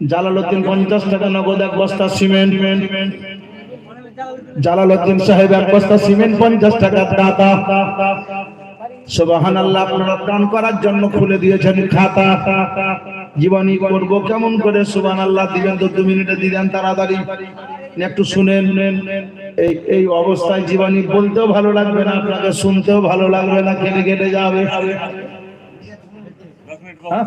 Jalaluddin পঞ্চাশ টাকা নগদ এক বস্তা সিমেন্ট। জালালউদ্দিন সাহেব এক বস্তা সিমেন্ট পঞ্চাশ টাকার দাতা সুবাহান আল্লাহ আপনারা প্রাণ করার জন্য খুলে দিয়েছেন খাতা। জীবনী করব কেমন করে? সুবান আল্লাহ দিবেন তো দু মিনিটে দিলেন তাড়াতাড়ি। একটু শুনেন। এই এই অবস্থায় জীবনী বলতেও ভালো লাগবে না আপনাকে শুনতেও ভালো লাগবে না কেটে কেটে যাবে। হ্যাঁ?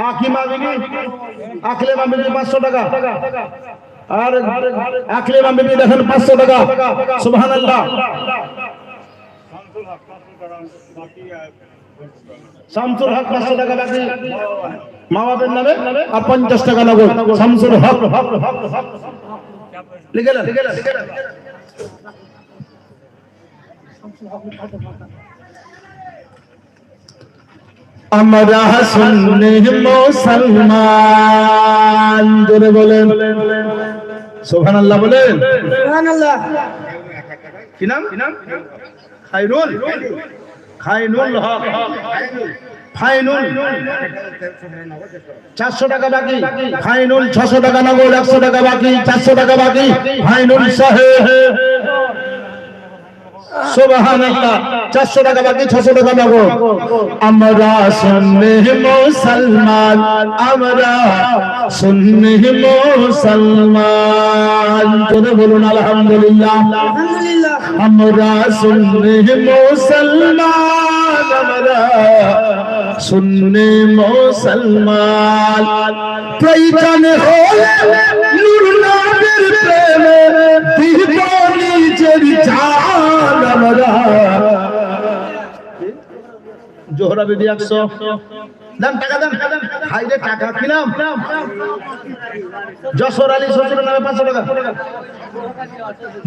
নাম আকিমা বিবি আখলে মা বিবি পাঁচশো টাকা। আর আখলে মা বিবি দেখেন পাঁচশো টাকা। সুবহান আল্লাহ শামসুল হক পাঁচশো টাকা বাকি। মা বাপের নামে? আর পঞ্চাশ টাকা নগদ। শামসুল হক। লিখে নেন, লিখে নেন, লিখে নেন। আমরা শুনলে মুসলমান। জোরে বলেন। সোহান আল্লাহ বলেন। নাম কি নাম? খাইরুল। খাইনুল হক। ফাইনুল। চারশো টাকা বাকি। ফাইনুল ছশো টাকা নগদ একশো টাকা বাকি। চারশো টাকা বাকি। ফাইনুল সাহেব 400 টাকা বাকি 600 টাকা নগদ আমরা সুন্নি মুসলমান, আমরা সুন্নি মুসলমান। জোরে বলুন, আলহামদুলিল্লাহ। আমরা সুন্নি মুসলমান, আমরা সুন্নি মুসলমান। প্রয়োজন হলে নিজের জান। জোহরা বিবি একশো। দেন টাকা দেন। হাই রে টাকা কিলাম যশোর আলী শ্বশুরের নামে পাঁচশো টাকা।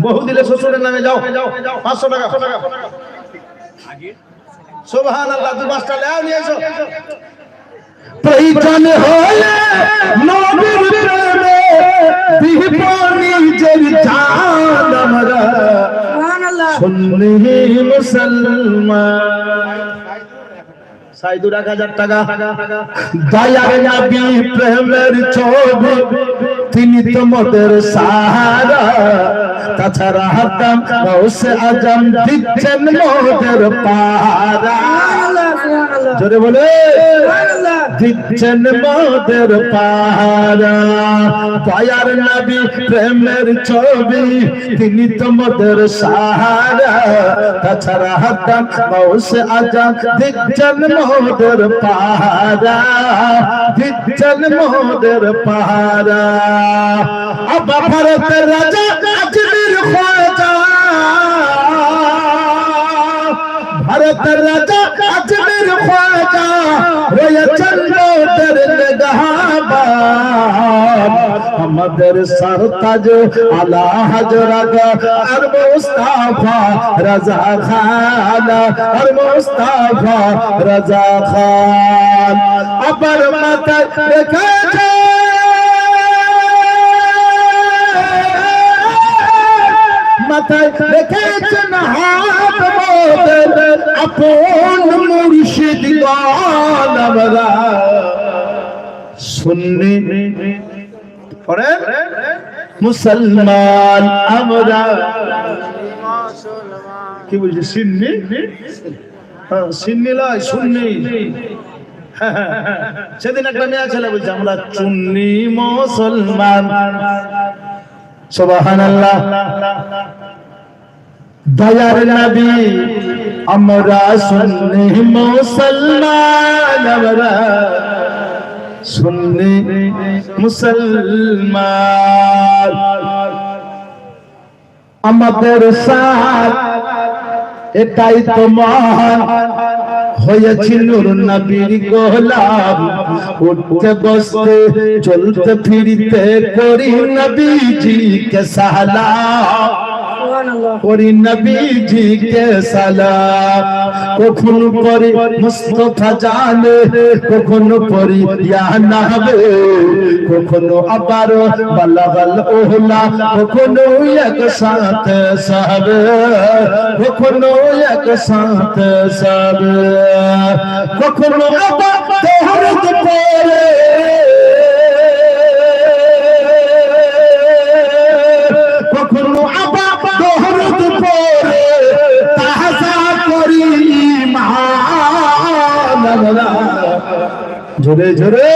বহু দিলে শ্বশুরের নামে যাও। পাঁচশো টাকা। সোভান আল্লাহ তুই পাঁচটা নিয়ে এসো। সুন্নি মুসলমান হাজার টাকা। তিনি তোমাদের সাহারা। তাছাড়া হাতাম গাউসে আজম দিচ্ছেন মোদের পাহারা। জোরে বলে দিচ্ছেন মোদের পাহারা। দয়ার নবী প্রেমের ছবি তিনি তোমাদের সাহারা। তাছাড়া হাতাম গাউসে আজম দিচ্ছেন মোদের পাহারা। দিচ্ছেন মোদের পাহারা। আবা ভারতের রাজা আজমির খাজা। ভারতের রাজা আজমির আমাদের সরতাজ আলা হজরত আর মুস্তাফা রাজা খান। আর মুস্তাফা রাজা খান। আবার মাথা রেখেছে মুসলমান আমরা। কি বলছি সিন্নি? হ্যাঁ, সিন্নি লয় হ্যাঁ। সেদিন একটা মেয়ে ছেলে বলছে আমরা চুন্নি মুসলমান। দয়ার নবী, আমরা সুন্নি মুসলমান সুন্নি মুসলমান। আমাদের সাথ এটাই তো মহান, হয়েছি নূর নবীর গোলাম। উঠতে, বসতে, চলতে, ফিরতে করি নবীজিকে সালাম। করি নবীজিকে সালাম। কখনো পরি মুস্তফা জানে, কখনো পরি ইয়া নাবে কখনো আবার বালাগাল ওহলা, কখনো এক সাথে সব, কখনো এক সাথে সব, কখনো আবার তোহরত পরে। জোরে জোরে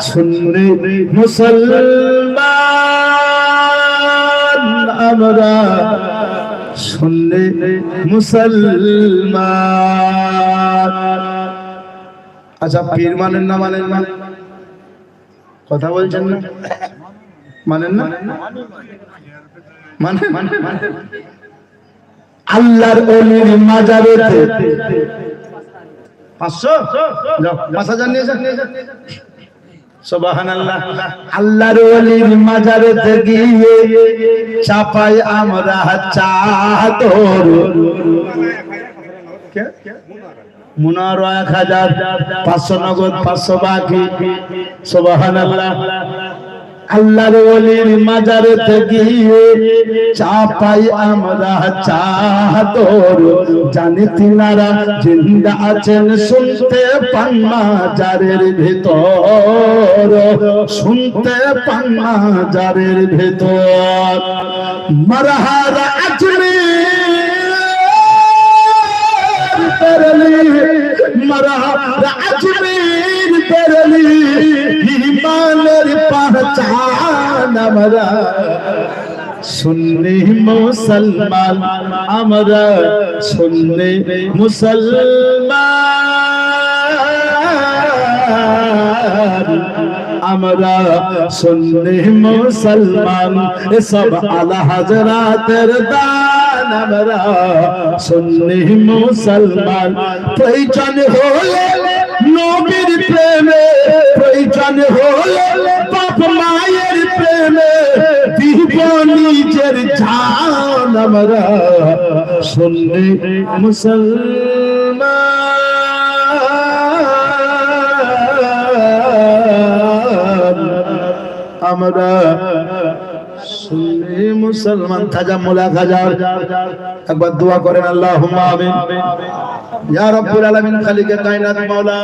শুনরে মুসলমান আমরা। শুনলে মুসলমান। আচ্ছা পীর মানেন না মানেন না? কথা বলছেন না? মানেন না? মানে মানে আল্লাহর অলির মাজারেতে পাঁচশো? যাও, পাঁচ হাজার নিয়ে যান সুবহানাল্লাহ। আল্লাহর ওলির মাজারেতে গিয়ে চাপাই আমরা চাদর কে? মুনার এক হাজার পাঁচশো নগদ পাঁচশো বাকি। সুবহানাল্লাহ। আল্লাহর ওলির মাজারেতে গিয়ে চাপাই আমরা চাদর জানি তিনারা জিন্দা আছেন, শুনতে পান মাজারের ভেতর। শুনতে পান মাজারের ভেতর। মারহারা বেরলি মারহারা আজমের বেরলি ইমানের পহচান আমরা সুন্নি মুসলমান, আমরা সুন্নি মুসলমান। আমরা সুন্নি মুসলমান, এসব আলা হাজরাতের দান আমরা সুন্নি মুসলমান। প্রয়োজন হলে নবীর প্রেমে প্রয়োজন হলে বাপ মায়ের প্রেমে দিব নিজের জান আমরা। শুনলে মুসলমান আমরা শুনলে মুসলমান খাজা, মোলা খাজা। একবার দোয়া করেন আল্লাহ আমিন। ইয়া রব্বুল খালিকে কায়নাত মাওলা।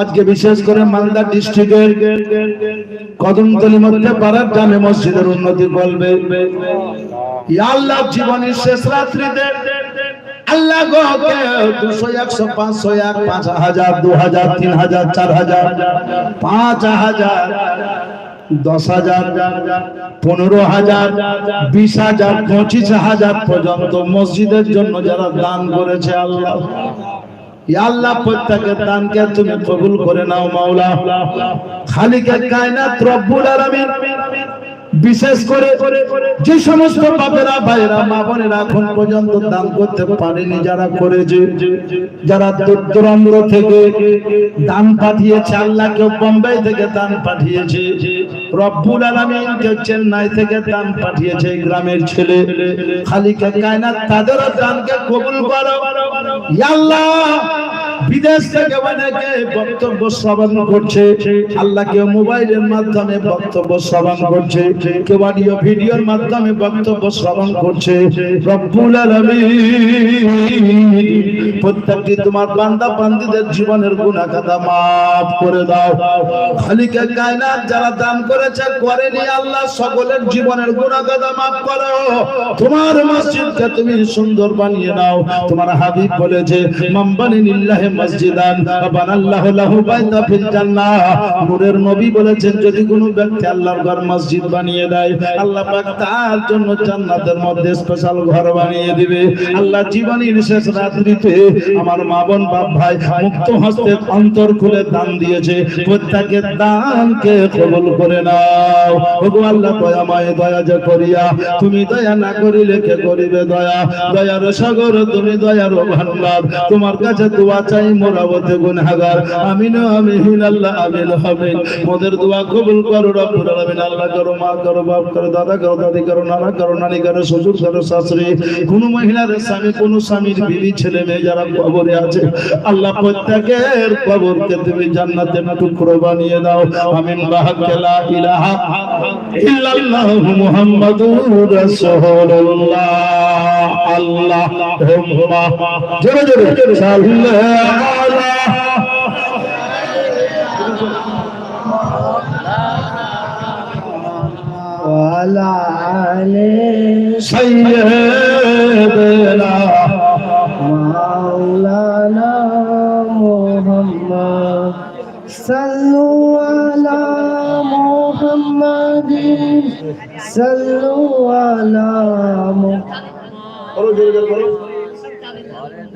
আজকে বিশেষ করে মালদা ডিস্ট্রিক্টের কদমতলি মধ্যে পাড়ার জামে মসজিদের উন্নতি করবে আল্লাহ, জীবনের শেষ রাত্রিতে আল্লাহ গোকে দুশো একশো, পাঁচশো এক, পাঁচ হাজার, দু হাজার, তিন হাজার, চার হাজার, পাঁচ হাজার। দশ হাজার, পনেরো হাজার, বিশ হাজার, পঁচিশ হাজার পর্যন্ত মসজিদের জন্য যারা দান করেছে আল্লাহ। আল্লাহ প্রত্যেকের দানকে তুমি কবুল করে নাও মাওলা। খালিকে কায়নাত রব্বুল বিশেষ করে যে সমস্ত বাপেরা ভাইরা মা বোনেরা এখন পর্যন্ত দান করতে পারেনি, যারা করেছে, যারা দূর দূরান্ত থেকে দান পাঠিয়েছে আল্লাহ কেউ বোম্বাই থেকে দান পাঠিয়েছে, রব্বুল আলামিন কেউ চেন্নাই থেকে দান পাঠিয়েছে, গ্রামের ছেলে, খালিকে কায়নাত তাদেরও দানকে কবুল করো। আল্লাহ বিদেশ থেকে অনেকে বক্তব্য শ্রবণ করছে। মোবাইলের মাধ্যমে বক্তব্য শ্রবণ করছে। কেউ অডিও ভিডিওর মাধ্যমে বক্তব্য শ্রবণ করছে। রব্বুল আলামিন, প্রত্যেকটি তোমার বান্দা বান্দীদের জীবনের গুনাহ মাফ করে দাও। খালিকে কায়নাত যারা দান করেছে, করেনি আল্লাহ, সকলের জীবনের গুনাহ খাতা মাফ করো। তোমার মসজিদকে তুমি সুন্দর বানিয়ে নাও। তোমার হাবিব বলেছে মাম্বানি লিল্লাহি মসজিদান। লাহু বাইতা ফিল জান্নাহ। নূরের নবী বলেছেন, যদি কোনো ব্যক্তি আল্লাহর ঘর মসজিদ বানিয়ে দেয়, আল্লাহ পাক তার জন্য জান্নাতের মধ্যে স্পেশাল ঘর বানিয়ে দিবে। আল্লাহ জীবনের শেষ রাত্রিতে আমার মা বোন, বাপ ভাই মুক্ত হস্তে অন্তর খুলে দান দিয়েছে। প্রত্যেকের দানকে কবুল করে নাও। ওগো আল্লাহ দয়াময় দয়া যে করিয়া, তুমি দয়া না করিলে কে করিবে দয়া? দয়ার সাগর, তুমি দয়ার ভান্ডার তোমার কাছে দোয়া চাই মোরাবতে গুনহাগার। আমিন আমিন, আল্লাহ, আমিন আমিন। মোদের দোয়া কবুল করো, রব্বুল আলামিন। আল্লাহ করো, মা করো, বাপ করো, দাদা করো, দাদি করো, নানা করো, নানি করো, শ্বশুর করো, শাশুড়ি। কোন মহিলার স্বামী, কোন স্বামীর বিবি, ছেলে, মেয়ে যারা কবরে আছে, আল্লাহ প্রত্যেকের কবরকে তুমি জান্নাতের টুকরো বানিয়ে দাও। আমিন, বাহাক্কে লা ইলাহা ইল্লাল্লাহ মুহাম্মাদুর রাসূলুল্লাহ। আল্লাহ জোরে জোরে, সাল্লাল্লাহু وعلى آل سيدنا مولانا محمد صلوا على محمد صلوا على محمد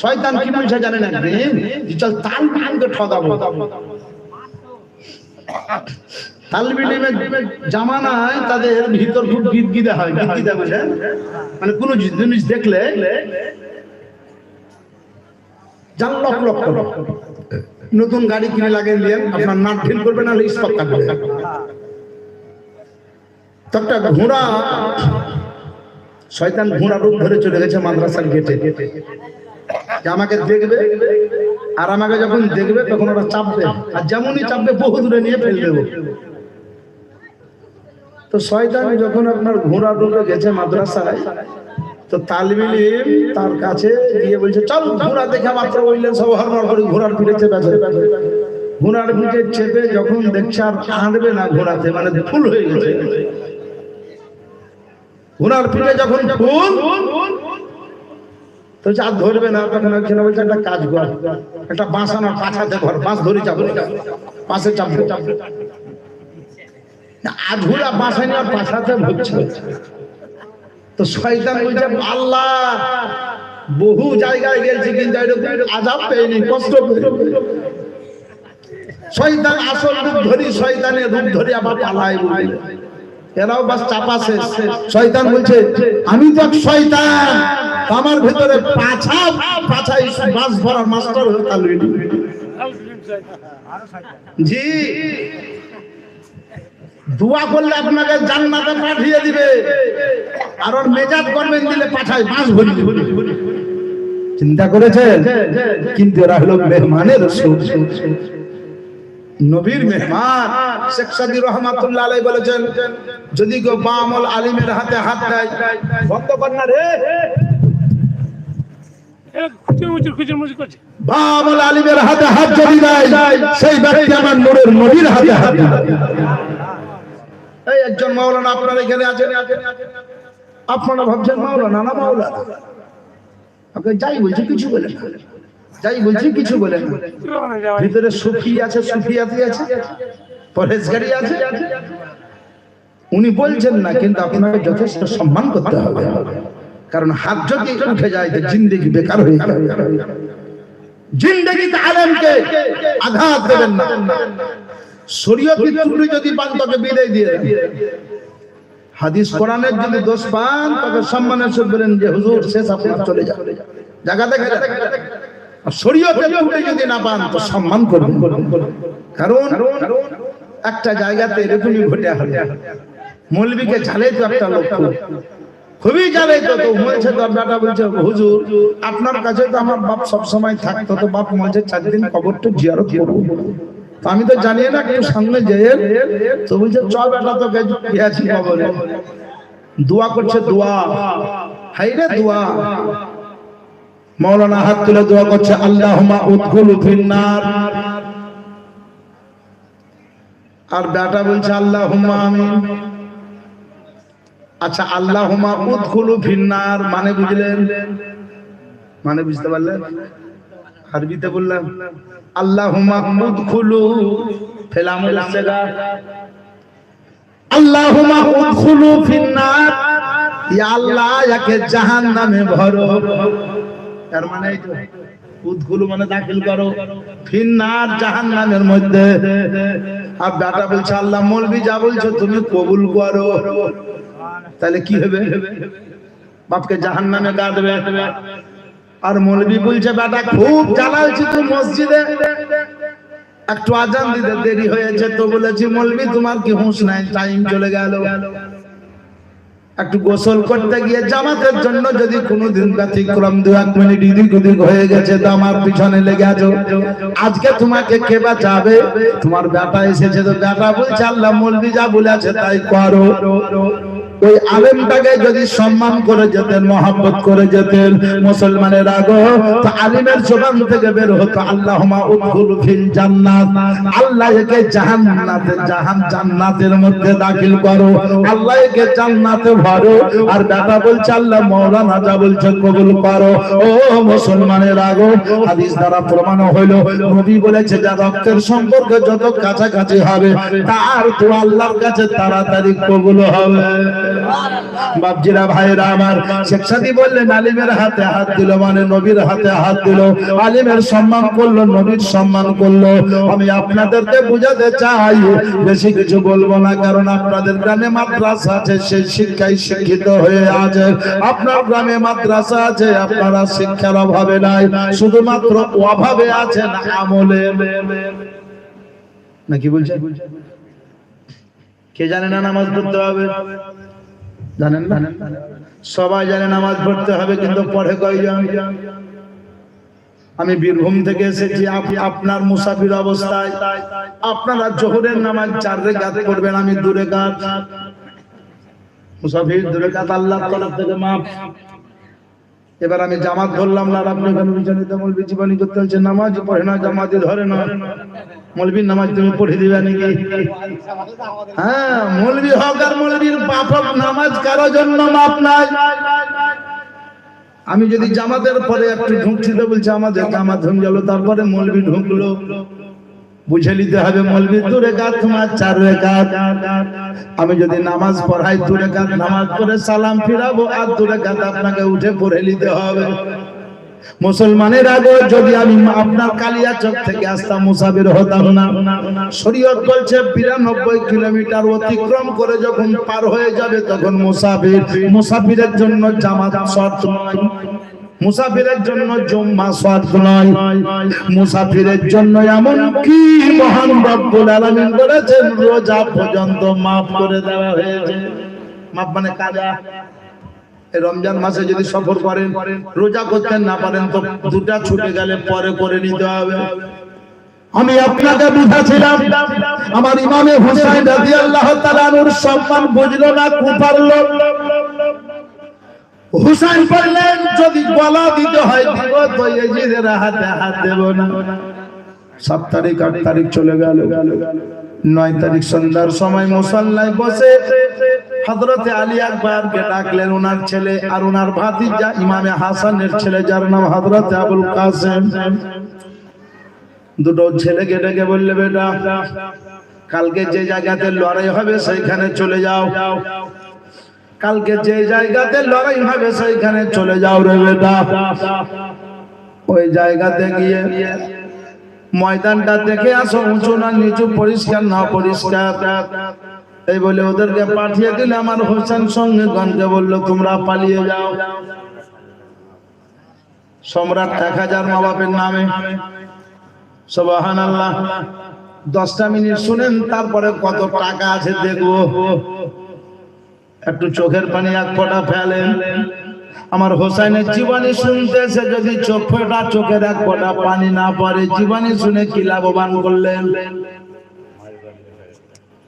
শয়তান কি বলছে জানেন একদিন যে চল তাল বিলিমকে ঠকাবো তাদের ভিতর হয়। মানে জিনিস দেখলে। নতুন গাড়ি কিনে লাগিয়ে নিলেন আপনার নাট ঢিল করবে না একটা ঘোড়া, শয়তান ঘোড়া রূপ ধরে চলে গেছে মাদ্রাসার গেটে আমাকে দেখবে আর আমাকে যখন দেখবে, তখন ওরা চাপবে। আর যেমনই চাপবে, বহু দূরে নিয়ে ফেল দেবো। তো শয়তান যখন আপনার ঘোড়া রূপে গেছে মাদ্রাসায়, তো তালবিলিম তার কাছে গিয়ে বলছে, চল ঘোড়া দেখে মাত্র বললেন সব হরমর করে ঘোড়ার পিঠে চেপে চেপে ঘোড়ার পিঠে চেপে যখন দেখছে আর হাঁটবে না ঘোড়াতে মানে ফুল হয়ে গেছে। ঘোড়ার পিঠে যখন ফুল তো যা ধরবে না বলছে, একটা কাজ কর, একটা বাঁশ আনার পাছাতে ঘর, বাঁশ ধরে চাপবে পাশে চাপবে আধুরা বাঁশা নিয়ে পাছাতে ভুগছে তো শয়তান বলছে, আল্লাহ, বহু জায়গায় গেছি, কিন্তু এরকম আজাব পেয়নি কষ্ট পেয়ে শয়তান আসল রূপ ধরি, শয়তানের রূপ ধরি আবার পালায় বলে এরাও বাস চাপা শেষ। শয়তান বলছে, আমি তো শয়তান আমার ভেতরে পাছা পাছাই মাছ ধরার মাস্টার হয়ে তালুই জি। দোয়া করলে আপনাকে জান্নাতে পাঠিয়ে দিবে। আর ওর মেজাজ করবেন দিলে পাঠায় মাছ ভরি চিন্তা করেছে কিন্তু এরা হলো মেহমানের নবীর মেহমান, শেখ সাদি রহমাতুল্লাহ আলাই বলেছেন, যদি গো বামল আলিমের হাতে হাত দেয় কর না রে। আলিমের হাতে হাত যদি দেয় সেই ব্যক্তি আমার নূরের নবীর হাতে হাত এই একজন মাওলানা আপনার এখানে আছেন? আপনারা ভাবছেন মাওলানা না মাওলানা? যাই বলছি কিছু বলে না। যাই বলছি কিছু বলে না। ভিতরে সুফি আছে সুফিয়াতি আছে পরেশগারি আছে। উনি বলছেন না কিন্তু আপনাকে যথেষ্ট সম্মান করতে হবে। কারণ হাত যদি উঠে যায় তো জিন্দেগি বেকার হয়ে যাবে। জিন্দগিতে আলেমকে আঘাত দেবেন না। ত্রুটি যদি পান বিদায় দিয়ে হাদিস কোরআনের যদি দোষ পান তবে সম্মানের সব বলেন যে হুজুর শেষ আপনার চলে যান জায়গা দেখে যান। আর শরীয়তের ত্রুটি যদি না পান তো সম্মান করবেন। কারণ একটা জায়গাতে এরকমই ঘটে হবে মৌলবীকে ঝালে তো একটা লক্ষ্য। খুবই জানে তো তো বলছে তো বলছে হুজুর, আপনার কাছে তো আমার বাপ সব সময় থাকতো, তো বাপ বলছে চার দিন কবরটা জিয়ারত করব। আমি তো জানি না কেউ সামনে যেয়ে, তো বলছে চ বেটা তো গেছি কবরে। দোয়া করছে দোয়া। হাই রে দোয়া। মৌলানা হাত তুলে দোয়া করছে আল্লাহুমা উদখুলু ফিন্নার। আর বেটা বলছে আল্লাহ আল্লাহুম্মা আমিন। আচ্ছা আল্লাহুমা উদখুলু ফিন্নার মানে বুঝলেন? মানে বুঝতে পারলেন? আরবিতে বললাম আল্লাহুমা উদখুলু ফেলামুল জায়গা আল্লাহুমা উদখুলু ফিন্নার আল্লাহ ইয়াকে জাহান্নামে ভরো। তার মানে উদখুলু মানে দাখিল করো। ফিন্নার জাহান্নামের মধ্যে। আর বেটা বলছে, আল্লাহ, মৌলবি যা বলছো তুমি কবুল করো। তাহলে কি হবে? বাপকে জাহান নামে গা দেবে। আর মৌলবি বলছে বেটা খুব জ্বালালছি তুই মসজিদে। একটু আজান দিতে দেরি হয়েছে তো বলেছি, মৌলবি, তোমার কি হুঁশ নাই? টাইম চলে গেল। একটু গোসল করতে গিয়ে জামাতের জন্য যদি কোনোদিন ব্যতিক্রম দু এক মিনিট ইদিক উদিক হয়ে গেছে, তো আমার পিছনে লেগে আছো। আজকে তোমাকে কে বাঁচাবে? তোমার বেটা এসেছে তো বেটা বলছে, আল্লাহ মৌলবি যা বলেছে তাই করো। ওই আলেমটাকে যদি সম্মান করে যেতেন, মহাব্বত করে যেতেন, মুসলমানের আগো তো আলিমের জবান থেকে বের হতো আল্লাহ দাখিল করো। আর বলছে, আল্লাহ বলছে ও মুসলমানের দ্বারা প্রমাণ বলেছে রক্তের সম্পর্ক যত কাছাকাছি হবে, তার তো আল্লাহর কাছে তাড়াতাড়ি কবুল হবে। বাপজিরা ভাইরা আমার, শেখ সাদি বললেন, আলিমের হাতে হাত দিল মানে নবীর হাতে হাত দিল। আলিমের সম্মান করল, নবীর সম্মান করল। আমি আপনাদেরকে বুঝাতে চাই, বেশি কিছু বলব না, কারণ আপনাদের গ্রামে মাদ্রাসা আছে, সেই শিক্ষায় শিক্ষিত হয়ে আছে। আপনার গ্রামে মাদ্রাসা আছে, আপনারা শিক্ষার অভাবে নাই, শুধুমাত্র অভাবে আছেন আমলে। নাকি বলছেন? কে জানে না নামাজ পড়তে হবে? জানেন না? সবাই জানে নামাজ পড়তে হবে, কিন্তু পড়ে কয়জন? আমি বীরভূম থেকে এসেছি, আপ- আপনার মুসাফির অবস্থায়। আপনারা জোহরের নামাজ চার রেখাত করবেন আমি দূরে কাজ মুসাফির দূরে কাজ আল্লাহ তরফ থেকে মাপ এবার আমি জামাত ধরলাম না আপনি বিচলিত মৌলবি জীবনী করতে হচ্ছে নামাজ পড়ে না, জামাতে ধরে না। মৌলবীর নামাজ তুমি পড়ে দিবে নাকি? হ্যাঁ মৌলবি হক আর মৌলবীর বাপ নামাজ কারও জন্য মাপ নাই। আমি যদি জামাতের পরে একটু ঢুকছি তো বলছে, আমাদের জামাত হয়ে গেল। তারপরে মৌলবি ঢুকলো। বুঝে নিতে হবে মৌলবি দু রেখাত তোমার চার রেখাত আমি যদি নামাজ পড়াই দু রেখাত নামাজ পড়ে সালাম ফিরাবো, আর দু রেখাত আপনাকে উঠে পড়ে নিতে হবে। মুসলমানের আগে যদি আমি আপনার কালিয়া চক থেকে আসতাম মুসাফির হতাম না। শরীয়ত বলছে, বিরানব্বই কিলোমিটার অতিক্রম করে যখন পার হয়ে যাবে, তখন মুসাফির মুসাফিরের জন্য জামাত শর্ত নয়। মুসাফিরের জন্য জম্মা শর্ত নয় মুসাফিরের জন্য এমন কি মহান রব্বুল আলামিন বলেছেন, রোজা পর্যন্ত মাফ করে দেওয়া হয়েছে। মাফ মানে কাজা রমজান মাসে যদি সফর করেন, রোজা করতে না পারেন তো দুটা ছুটে গেলে পরে করে নিতে হবে। আমি আপনাকে বুঝাছিলাম, আমার ইমামে হুসাইন রাদিয়াল্লাহু তাআলার সম্মান বুঝলো না কুপারলো হুসাইন বললেন, যদি গলা দিতে হয়, দিব তো এজিদের হাতে হাত দেব না। সাত তারিখ, আট তারিখ চলে গেল। নয় তারিখ সন্ধ্যার সময় মুসল্লায় বসে হজরতে আলী আকবরকে ডাকলেন ওনার ছেলে আর ওনার ভাতিজা ইমামে হাসানের ছেলে, যার নাম হজরতে আবুল কাসেম। দুটো ছেলেকে ডেকে বললে, বেটা, কালকে যে জায়গাতে লড়াই হবে সেইখানে চলে যাও। কালকে যে জায়গাতে লড়াই হবে সেইখানে চলে যাও রে বেটা। ওই জায়গাতে গিয়ে ময়দানটা দেখে আসো, উঁচু না নিচু, পরিষ্কার না পরিষ্কার। এই বলে ওদেরকে পাঠিয়ে দিলে আমার হোসেন সঙ্গে গণকে বলল, তোমরা পালিয়ে যাও। সম্রাট এক হাজার মা বাপের নামে। সবাহান আল্লাহ দশটা মিনিট শুনেন, তারপরে কত টাকা আছে দেখব। একটু চোখের পানি এক ফোঁটা ফেলেন। আমার হোসাইনের জীবনী শুনতেছে যদি চোখ ফোটা, চোখের এক ফোঁটা পানি না পড়ে, জীবনী শুনে কি লাভবান করলেন?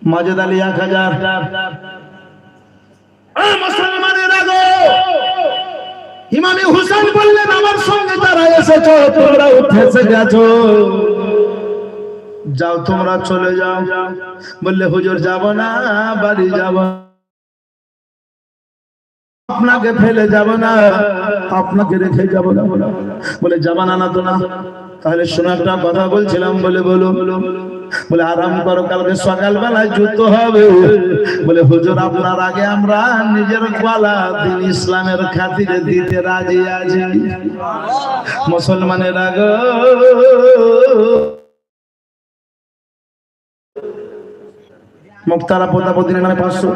মাজেদ আলী এক হাজার। মুসলমানেরা গো! ইমামে হুসেন বললেন, আমার সঙ্গে যারা এসেছ, তোমরা উঠেছে গেছো। যাও, তোমরা চলে যাও। বললে, হুজুর, যাব না, বাড়ি যাব। আপনাকে ফেলে যাব না। আপনাকে রেখে যাব না। বলে যাবানা না তো না। তাহলে শোনো একটা কথা বলছিলাম বলে বলো। বলে, আরাম করো, কালকে সকালবেলায় যুদ্ধ হবে। বলে, হুজুর, আপনার আগে আমরা নিজের গলা দিন ইসলামের খাতিরে দিতে রাজি আছি। মুসলমানের আগে মুক্তারা প্রতাপ দিনের মানে পাঁচশো।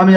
আমি